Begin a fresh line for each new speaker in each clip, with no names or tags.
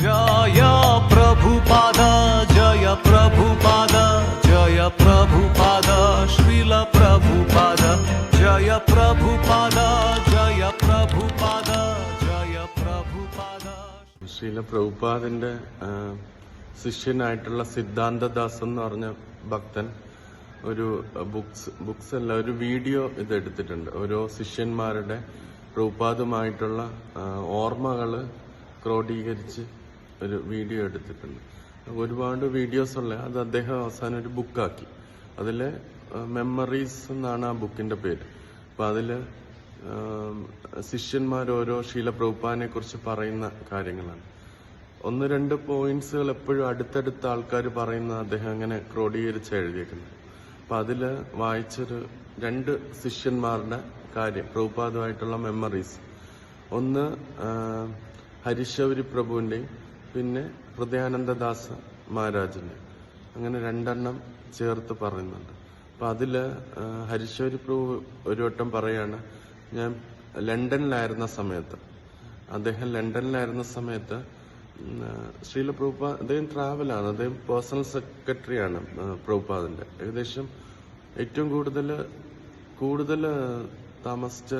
ജയ ജയ ജയ ശ്രീല ജയ ജയ
ജയ പ്രഭുപാദന്റെ ശിഷ്യനായിട്ടുള്ള സിദ്ധാന്തദാസ് എന്ന് പറഞ്ഞ ഭക്തൻ ഒരു ബുക്സ് ബുക്സ് അല്ല ഒരു വീഡിയോ ഇത് എടുത്തിട്ടുണ്ട്. ഓരോ ശിഷ്യന്മാരുടെ പ്രഭുപാദുമായിട്ടുള്ള ഓർമ്മകൾ ക്രോഡീകരിച്ച് ഒരു വീഡിയോ എടുത്തിട്ടുണ്ട്. ഒരുപാട് വീഡിയോസ് ഉള്ള അത് അദ്ദേഹം അവസാനം ഒരു ബുക്കാക്കി. അതിലെ മെമ്മറീസ് എന്നാണ് ആ ബുക്കിന്റെ പേര്. അപ്പൊ അതിൽ ശിഷ്യന്മാർ ഓരോ ശീലപ്രഭുപ്പാനെ കുറിച്ച് പറയുന്ന കാര്യങ്ങളാണ്. ഒന്ന് രണ്ട് പോയിന്റ്സുകൾ എപ്പോഴും അടുത്തടുത്ത ആൾക്കാർ പറയുന്ന അദ്ദേഹം അങ്ങനെ ക്രോഡീകരിച്ച് എഴുതിയേക്കുന്നത്. അപ്പൊ അതിൽ വായിച്ചൊരു രണ്ട് ശിഷ്യന്മാരുടെ കാര്യം പ്രഭുപാദമായിട്ടുള്ള മെമ്മറീസ് ഒന്ന് ഹരിശൗരി പ്രഭുവിന്റെയും പിന്നെ ഹൃദയാനന്ദദാസ മഹാരാജിനെ. അങ്ങനെ രണ്ടെണ്ണം ചേർത്ത് പറയുന്നുണ്ട്. അപ്പൊ അതിൽ ഹരിശ്വരി പ്രഭു ഒരു വട്ടം പറയാണ് ഞാൻ ലണ്ടനിലായിരുന്ന സമയത്ത് അദ്ദേഹം ലണ്ടനിലായിരുന്ന സമയത്ത് ശ്രീല പ്രഭുപ അദ്ദേഹം ട്രാവലാണ് അദ്ദേഹം പേഴ്സണൽ സെക്രട്ടറിയാണ് പ്രഭുപാദിന്റെ. ഏകദേശം ഏറ്റവും കൂടുതൽ കൂടുതൽ താമസിച്ച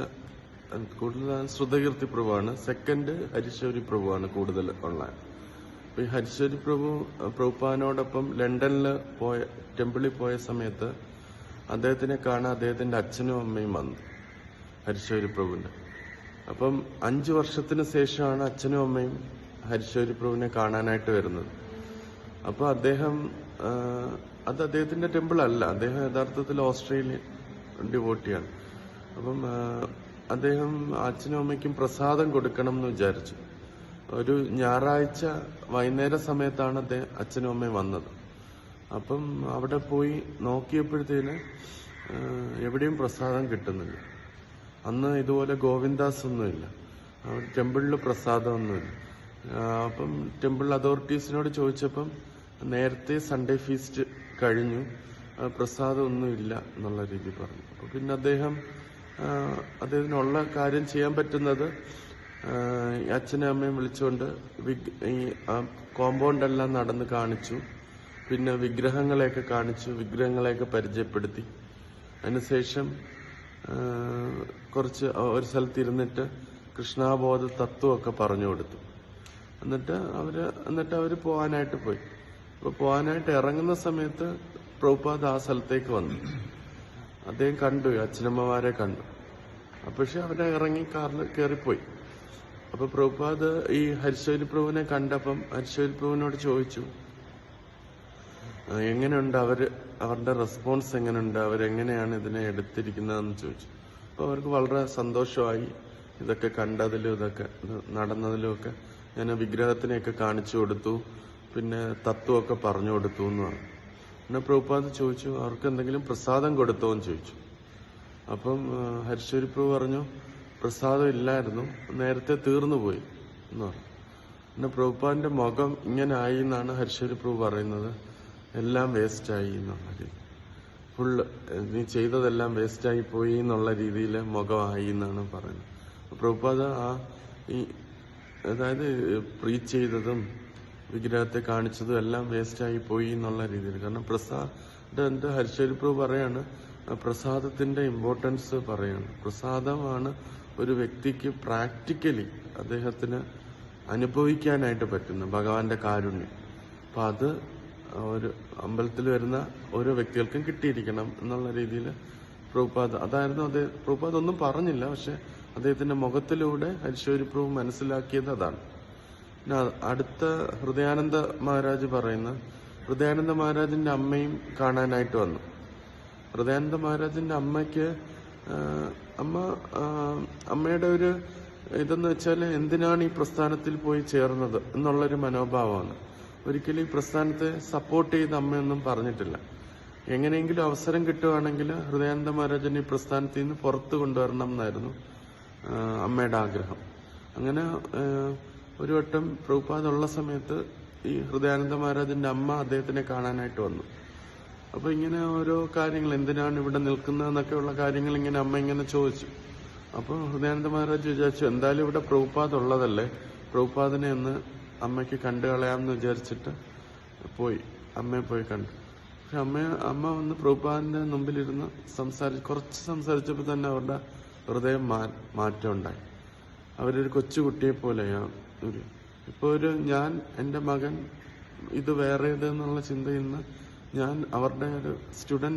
കൂടുതൽ ശ്രുതകീർത്തി പ്രഭുവാണ് സെക്കൻഡ് ഹരിശ്വരി പ്രഭുവാണ് കൂടുതൽ ഉള്ള അപ്പൊ ഈ ഹരിശ്വരി പ്രഭു പ്രഭുപ്പാനോടൊപ്പം ലണ്ടനിൽ പോയ ടെമ്പിളിൽ പോയ സമയത്ത് അദ്ദേഹത്തിനെ കാണാൻ അദ്ദേഹത്തിന്റെ അച്ഛനും അമ്മയും വന്നു ഹരിശ്വരി പ്രഭുവിന്റെ അപ്പം അഞ്ച് വർഷത്തിന് ശേഷമാണ് അച്ഛനും അമ്മയും ഹരിശ്വരി പ്രഭുവിനെ കാണാനായിട്ട് വരുന്നത്. അപ്പൊ അദ്ദേഹം അത് അദ്ദേഹത്തിന്റെ ടെമ്പിൾ അല്ല അദ്ദേഹം യഥാർത്ഥത്തിൽ ഓസ്ട്രേലിയൻ ഡിവോട്ടിയാണ്. അപ്പം അദ്ദേഹം അച്ഛനും അമ്മയ്ക്കും പ്രസാദം കൊടുക്കണം എന്ന് വിചാരിച്ചു. ഒരു ഞായറാഴ്ച വൈകുന്നേര സമയത്താണ് അദ്ദേഹം അച്ഛനും അമ്മയും വന്നത്. അപ്പം അവിടെ പോയി നോക്കിയപ്പോഴത്തേന് എവിടെയും പ്രസാദം കിട്ടുന്നില്ല. അന്ന് ഇതുപോലെ ഗോവിന്ദാസ് ഒന്നുമില്ല ടെമ്പിളിൽ പ്രസാദമൊന്നുമില്ല. അപ്പം ടെമ്പിൾ അതോറിറ്റീസിനോട് ചോദിച്ചപ്പം നേരത്തെ സൺഡേ ഫീസ്റ്റ് കഴിഞ്ഞു. പ്രസാദമൊന്നുമില്ല എന്നുള്ള രീതി പറഞ്ഞു. അപ്പൊ പിന്നെ അദ്ദേഹം അദ്ദേഹത്തിനുള്ള കാര്യം ചെയ്യാൻ പറ്റുന്നത് അച്ഛനും അമ്മയും വിളിച്ചുകൊണ്ട് ഈ കോമ്പൗണ്ട് എല്ലാം നടന്ന് കാണിച്ചു. പിന്നെ വിഗ്രഹങ്ങളെയൊക്കെ കാണിച്ചു വിഗ്രഹങ്ങളെയൊക്കെ പരിചയപ്പെടുത്തി. അതിനുശേഷം കുറച്ച് ഒരു സ്ഥലത്ത് ഇരുന്നിട്ട് കൃഷ്ണാബോധ തത്വമൊക്കെ പറഞ്ഞു കൊടുത്തു. എന്നിട്ട് അവർ എന്നിട്ട് അവർ പോകാനായിട്ട് പോയി. അപ്പൊ പോകാനായിട്ട് ഇറങ്ങുന്ന സമയത്ത് പ്രഭുപാദ് ആ സ്ഥലത്തേക്ക് വന്നു. അദ്ദേഹം കണ്ടു അച്ഛനമ്മമാരെ കണ്ടു. പക്ഷെ അവരെ ഇറങ്ങി കാറിൽ കയറിപ്പോയി അപ്പൊ പ്രഭുപാദ് ഈ ഹരിശോലി പ്രഭുവിനെ കണ്ടപ്പം ഹരിശോലി പ്രഭുവിനോട് ചോദിച്ചു എങ്ങനെയുണ്ട് അവർ അവരുടെ റെസ്പോൺസ് എങ്ങനെയുണ്ട്? അവരെങ്ങനെയാണ് ഇതിനെ എടുത്തിരിക്കുന്നതെന്ന് ചോദിച്ചു. അപ്പൊ അവർക്ക് വളരെ സന്തോഷമായി ഇതൊക്കെ കണ്ടതിലും ഇതൊക്കെ ഇത് നടന്നതിലും ഒക്കെ ഞാൻ വിഗ്രഹത്തിനെയൊക്കെ കാണിച്ചു കൊടുത്തു പിന്നെ തത്വമൊക്കെ പറഞ്ഞു കൊടുത്തു എന്ന് പറഞ്ഞു. പിന്നെ പ്രഭുപാദ് ചോദിച്ചു അവർക്ക് എന്തെങ്കിലും പ്രസാദം കൊടുത്തോ എന്ന് ചോദിച്ചു. അപ്പം ഹരിശ്വരി പ്രഭു പറഞ്ഞു പ്രസാദം ഇല്ലായിരുന്നു. നേരത്തെ തീർന്നു പോയി എന്ന് പറഞ്ഞു. പിന്നെ പ്രഭുപാദിന്റെ മുഖം ഇങ്ങനെ ആയി എന്നാണ് ഹരിശ്വരി പ്രഭു പറയുന്നത്. എല്ലാം വേസ്റ്റായി എന്നുള്ള രീതി. ഫുള്ള് നീ ചെയ്തതെല്ലാം വേസ്റ്റായി പോയി എന്നുള്ള രീതിയിൽ മുഖമായി എന്നാണ് പറയുന്നത്. പ്രഭുപാദ ആ ഈ അതായത് പ്രീച്ച് ചെയ്തതും വിഗ്രഹത്തെ കാണിച്ചതും എല്ലാം വേസ്റ്റായി പോയി എന്നുള്ള രീതിയിൽ കാരണം പ്രസാദ് എന്റെ ഹരിശ്വരി പ്രഭു പറയാണ് പ്രസാദത്തിന്റെ ഇമ്പോർട്ടൻസ് പറയാണ്. പ്രസാദമാണ് ഒരു വ്യക്തിക്ക് പ്രാക്ടിക്കലി അദ്ദേഹത്തിന് അനുഭവിക്കാനായിട്ട് പറ്റുന്ന ഭഗവാന്റെ കാരുണ്യം. അപ്പൊ അത് ഒരു അമ്പലത്തിൽ വരുന്ന ഓരോ വ്യക്തികൾക്കും കിട്ടിയിരിക്കണം എന്നുള്ള രീതിയിൽ പ്രഭുപാദ് അതായിരുന്നു അദ്ദേഹം പ്രഭുപാദ് ഒന്നും പറഞ്ഞില്ല പക്ഷെ അദ്ദേഹത്തിന്റെ മുഖത്തിലൂടെ ഹരിശ്വരി പ്രഭു മനസ്സിലാക്കിയത് അതാണ്. പിന്നെ അടുത്ത ഹൃദയാനന്ദ മഹാരാജ് പറയുന്ന ഹൃദയാനന്ദ മഹാരാജിന്റെ അമ്മയും കാണാനായിട്ട് വന്നു. ഹൃദയാനന്ദ മഹാരാജിന്റെ അമ്മയ്ക്ക് അമ്മ അമ്മയുടെ ഒരു ഇതെന്ന് വെച്ചാൽ എന്തിനാണ് ഈ പ്രസ്ഥാനത്തിൽ പോയി ചേർന്നത് എന്നുള്ളൊരു മനോഭാവമാണ്. ഒരിക്കലും ഈ പ്രസ്ഥാനത്തെ സപ്പോർട്ട് ചെയ്ത് അമ്മയൊന്നും പറഞ്ഞിട്ടില്ല. എങ്ങനെയെങ്കിലും അവസരം കിട്ടുവാണെങ്കിൽ ഹൃദയാനന്ദ മഹാരാജൻ ഈ പ്രസ്ഥാനത്തിൽ നിന്ന് പുറത്തു കൊണ്ടുവരണം എന്നായിരുന്നു അമ്മയുടെ ആഗ്രഹം. അങ്ങനെ ഒരു വട്ടം പ്രൂപ്പാതുള്ള സമയത്ത് ഈ ഹൃദയാനന്ദ മഹാരാജന്റെ അമ്മ അദ്ദേഹത്തിനെ കാണാനായിട്ട് വന്നു. അപ്പൊ ഇങ്ങനെ ഓരോ കാര്യങ്ങൾ എന്തിനാണ് ഇവിടെ നിൽക്കുന്നതെന്നൊക്കെയുള്ള കാര്യങ്ങൾ ഇങ്ങനെ അമ്മ ഇങ്ങനെ ചോദിച്ചു. അപ്പൊ ഹൃദയാനന്ദ മഹാരാജ് വിചാരിച്ചു എന്തായാലും ഇവിടെ പ്രഭുപാദ് ഉള്ളതല്ലേ? പ്രഭുപാദിനെ ഒന്ന് അമ്മയ്ക്ക് കണ്ടു കളയാമെന്ന് വിചാരിച്ചിട്ട് പോയി അമ്മയെ പോയി കണ്ടു. പക്ഷെ അമ്മ അമ്മ വന്ന് പ്രഭുപാദിന്റെ മുമ്പിലിരുന്ന് സംസാരിച്ച് കുറച്ച് സംസാരിച്ചപ്പോൾ തന്നെ അവരുടെ ഹൃദയം മാ മാറ്റം ഉണ്ടായി. അവരൊരു കൊച്ചുകുട്ടിയെ പോലെയാ ഒരു ഇപ്പൊ ഒരു ഞാൻ എന്റെ മകൻ ഇത് വേറെ വേറേത് എന്നുള്ള ചിന്തയിൽ നിന്ന് ഞാൻ അവരുടെ ഒരു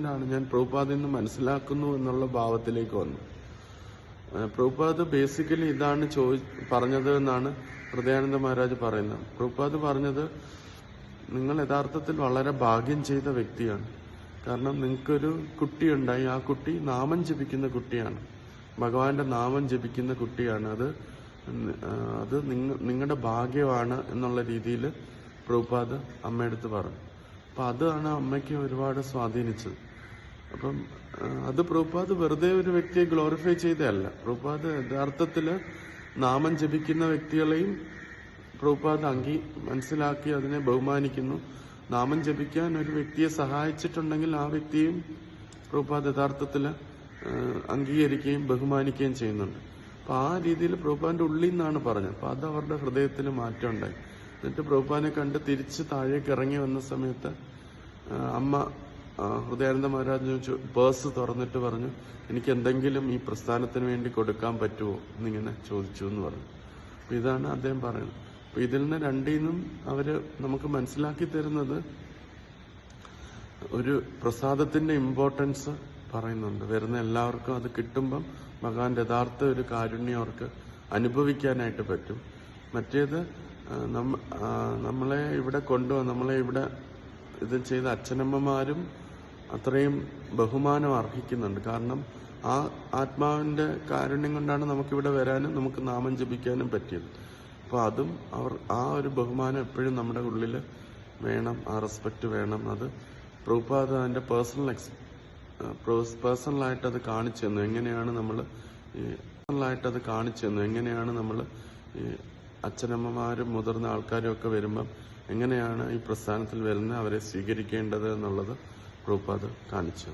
ആണ്. ഞാൻ പ്രഭുപാദിൽ നിന്ന് മനസ്സിലാക്കുന്നു എന്നുള്ള ഭാവത്തിലേക്ക് വന്നു. പ്രഭുപാദ് ബേസിക്കലി ഇതാണ് ചോദി പറഞ്ഞത് എന്നാണ് ഹൃദയാനന്ദ മഹാരാജ് പറയുന്നത്. പ്രഭുപാദ് പറഞ്ഞത് നിങ്ങൾ യഥാർത്ഥത്തിൽ വളരെ ഭാഗ്യം ചെയ്ത വ്യക്തിയാണ്. കാരണം നിങ്ങൾക്കൊരു കുട്ടിയുണ്ടായി. ആ കുട്ടി നാമം ജപിക്കുന്ന കുട്ടിയാണ്. ഭഗവാന്റെ നാമം ജപിക്കുന്ന കുട്ടിയാണ്. അത് അത് നിങ്ങ നിങ്ങളുടെ ഭാഗ്യമാണ് എന്നുള്ള രീതിയിൽ പ്രഭുപാദ് അമ്മയടുത്ത് പറഞ്ഞു. അപ്പൊ അതാണ് അമ്മയ്ക്ക് ഒരുപാട് സ്വാധീനിച്ചത്. അപ്പം അത് പ്രഭുപാദ് വെറുതെ ഒരു വ്യക്തിയെ ഗ്ലോറിഫൈ ചെയ്തതല്ല. പ്രഭുപാദ് യഥാർത്ഥത്തിൽ നാമം ജപിക്കുന്ന വ്യക്തികളെയും പ്രഭുപാദ് അംഗീ മനസ്സിലാക്കി അതിനെ ബഹുമാനിക്കുന്നു. നാമം ജപിക്കാൻ ഒരു വ്യക്തിയെ സഹായിച്ചിട്ടുണ്ടെങ്കിൽ ആ വ്യക്തിയും പ്രഭുപാദ് യഥാർത്ഥത്തിൽ അംഗീകരിക്കുകയും ബഹുമാനിക്കുകയും ചെയ്യുന്നുണ്ട്. അപ്പൊ ആ രീതിയിൽ പ്രഭുപാദിന്റെ ഉള്ളിൽ നിന്നാണ് പറഞ്ഞത്. അപ്പൊ അത് അവരുടെ ഹൃദയത്തിൽ മാറ്റം ഉണ്ടായി. എന്നിട്ട് പ്രഭുപാനെ കണ്ട് തിരിച്ച് താഴേക്ക് ഇറങ്ങി വന്ന സമയത്ത് അമ്മ ഹൃദയാനന്ദ മഹാരാജ് പേഴ്സ് തുറന്നിട്ട് പറഞ്ഞു എനിക്ക് എന്തെങ്കിലും ഈ പ്രസ്ഥാനത്തിന് വേണ്ടി കൊടുക്കാൻ പറ്റുമോ എന്നിങ്ങനെ ചോദിച്ചു എന്ന് പറഞ്ഞു. അപ്പൊ ഇതാണ് അദ്ദേഹം പറയുന്നത്. അപ്പൊ ഇതിൽ നിന്ന് രണ്ടിൽ നിന്നും അവർ നമുക്ക് മനസ്സിലാക്കി തരുന്നത് ഒരു പ്രസാദത്തിന്റെ ഇമ്പോർട്ടൻസ് പറയുന്നുണ്ട്. വരുന്ന എല്ലാവർക്കും അത് കിട്ടുമ്പം ഭഗവാന്റെ യഥാർത്ഥ ഒരു കാരുണ്യം അവർക്ക് അനുഭവിക്കാനായിട്ട് പറ്റും. മറ്റേത് നമ്മളെ ഇവിടെ കൊണ്ടുവന്ന് നമ്മളെ ഇവിടെ ഇത് ചെയ്ത അച്ഛനമ്മമാരും അത്രയും ബഹുമാനം അർഹിക്കുന്നുണ്ട്. കാരണം ആ ആത്മാവിന്റെ കാരുണ്യം കൊണ്ടാണ് നമുക്കിവിടെ വരാനും നമുക്ക് നാമം ജപിക്കാനും പറ്റിയത്. അപ്പൊ അതും അവർ ആ ഒരു ബഹുമാനം എപ്പോഴും നമ്മുടെ ഉള്ളിൽ വേണം ആ റെസ്പെക്ട് വേണം. അത് പ്രഭുപാദ അതിന്റെ പേഴ്സണൽ എക്സ് പേഴ്സണലായിട്ട് അത് കാണിച്ചു തന്നു. എങ്ങനെയാണ് നമ്മൾ പേഴ്സണലായിട്ട് അത് കാണിച്ചു തന്നു. എങ്ങനെയാണ് നമ്മൾ അച്ഛനമ്മമാരും മുതിർന്ന ആൾക്കാരും ഒക്കെ വരുമ്പം എങ്ങനെയാണ് ഈ പ്രസ്ഥാനത്തിൽ വരുന്ന അവരെ സ്വീകരിക്കേണ്ടത് എന്നുള്ളത് പ്രൂപ്പാത് കാണിച്ചു